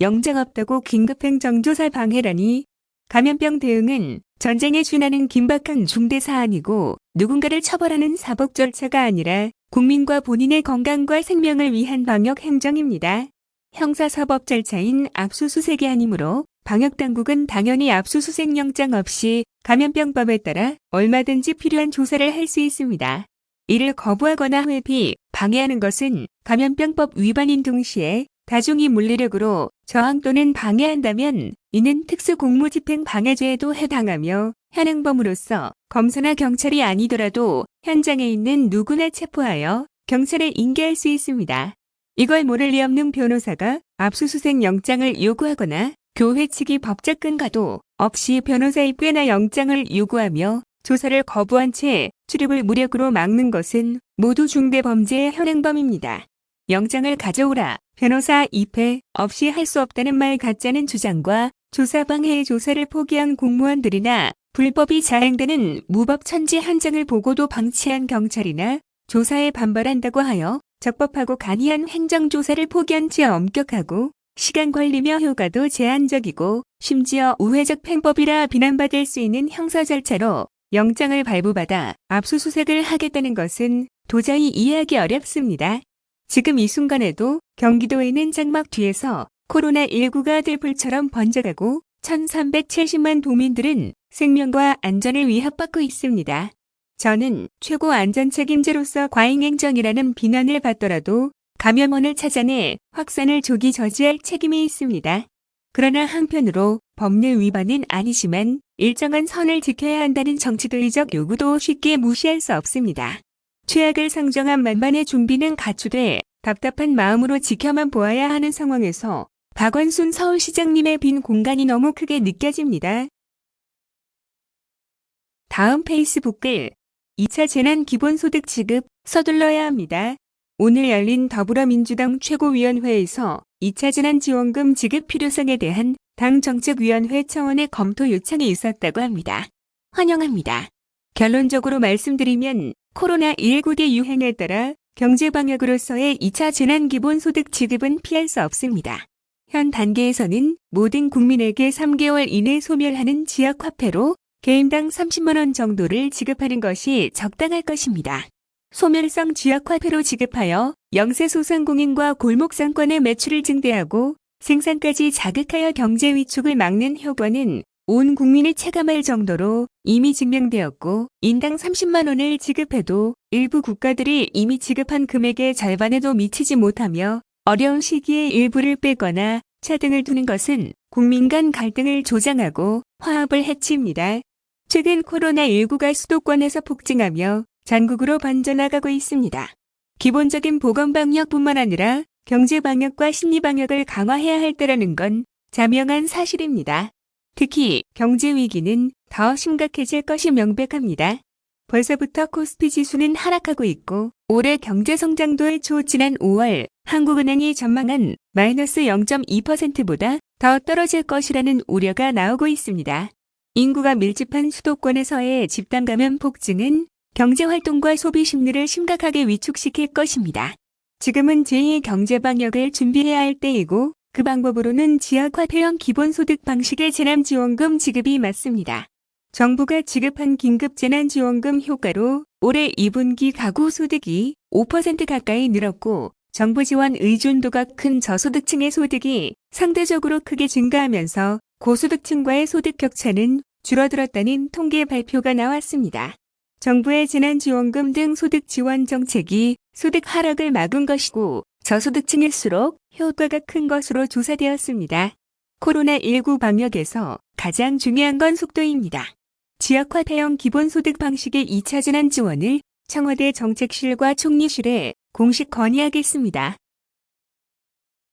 영장 없다고 긴급행정조사 방해라니 감염병 대응은 전쟁에 준하는 긴박한 중대 사안이고 누군가를 처벌하는 사법 절차가 아니라 국민과 본인의 건강과 생명을 위한 방역 행정입니다. 형사사법 절차인 압수수색이 아니므로 방역당국은 당연히 압수수색 영장 없이 감염병법에 따라 얼마든지 필요한 조사를 할 수 있습니다. 이를 거부하거나 회피, 방해하는 것은 감염병법 위반인 동시에 다중이 물리력으로 저항 또는 방해한다면 이는 특수공무집행 방해죄에도 해당하며 현행범으로서 검사나 경찰이 아니더라도 현장에 있는 누구나 체포하여 경찰에 인계할 수 있습니다. 이걸 모를 리 없는 변호사가 압수수색 영장을 요구하거나 교회 측이 법적 근거도 없이 변호사 입회나 영장을 요구하며 조사를 거부한 채 출입을 무력으로 막는 것은 모두 중대범죄의 현행범입니다. 영장을 가져오라, 변호사 입회 없이 할 수 없다는 말 같자는 주장과 조사 방해의 조사를 포기한 공무원들이나 불법이 자행되는 무법 천지 한 장을 보고도 방치한 경찰이나 조사에 반발한다고 하여 적법하고 간이한 행정조사를 포기한 채 엄격하고 시간 관리며 효과도 제한적이고 심지어 우회적 팽법이라 비난받을 수 있는 형사 절차로 영장을 발부받아 압수수색을 하겠다는 것은 도저히 이해하기 어렵습니다. 지금 이 순간에도 경기도에는 장막 뒤에서 코로나19가 들불처럼 번져가고 1370만 도민들은 생명과 안전을 위협받고 있습니다. 저는 최고 안전 책임자로서 과잉행정이라는 비난을 받더라도 감염원을 찾아내 확산을 조기 저지할 책임이 있습니다. 그러나 한편으로 법률 위반은 아니지만 일정한 선을 지켜야 한다는 정치도의적 요구도 쉽게 무시할 수 없습니다. 최악을 상정한 만반의 준비는 갖추되 답답한 마음으로 지켜만 보아야 하는 상황에서 박원순 서울시장님의 빈 공간이 너무 크게 느껴집니다. 다음 페이스북 글 2차 재난 기본소득 지급 서둘러야 합니다. 오늘 열린 더불어민주당 최고위원회에서 2차 재난지원금 지급 필요성에 대한 당 정책위원회 차원의 검토 요청이 있었다고 합니다. 환영합니다. 결론적으로 말씀드리면 코로나19 대 유행에 따라 경제방역으로서의 2차 재난기본소득 지급은 피할 수 없습니다. 현 단계에서는 모든 국민에게 3개월 이내 소멸하는 지역화폐로 개인당 30만원 정도를 지급하는 것이 적당할 것입니다. 소멸성 지역화폐로 지급하여 영세소상공인과 골목상권의 매출을 증대하고 생산까지 자극하여 경제 위축을 막는 효과는 온 국민이 체감할 정도로 이미 증명되었고 인당 30만 원을 지급해도 일부 국가들이 이미 지급한 금액의 절반에도 미치지 못하며 어려운 시기에 일부를 빼거나 차등을 두는 것은 국민 간 갈등을 조장하고 화합을 해칩니다. 최근 코로나19가 수도권에서 폭증하며 전국으로 번져나가고 있습니다. 기본적인 보건 방역뿐만 아니라 경제 방역과 심리 방역을 강화해야 할 때라는 건 자명한 사실입니다. 특히 경제 위기는 더 심각해질 것이 명백합니다. 벌써부터 코스피 지수는 하락하고 있고 올해 경제 성장도의 초 지난 5월 한국은행이 전망한 마이너스 0.2%보다 더 떨어질 것이라는 우려가 나오고 있습니다. 인구가 밀집한 수도권에서의 집단 감염 폭증은 경제 활동과 소비 심리를 심각하게 위축시킬 것입니다. 지금은 제2 경제 방역을 준비해야 할 때이고 그 방법으로는 지역화폐형 기본소득 방식의 재난지원금 지급이 맞습니다. 정부가 지급한 긴급재난지원금 효과로 올해 2분기 가구 소득이 5% 가까이 늘었고 정부 지원 의존도가 큰 저소득층의 소득이 상대적으로 크게 증가하면서 고소득층과의 소득 격차는 줄어들었다는 통계 발표가 나왔습니다. 정부의 재난지원금 등 소득 지원 정책이 소득 하락을 막은 것이고 저소득층일수록 효과가 큰 것으로 조사되었습니다. 코로나19 방역에서 가장 중요한 건 속도입니다. 지역화폐형 기본소득 방식의 2차 재난 지원을 청와대 정책실과 총리실에 공식 건의하겠습니다.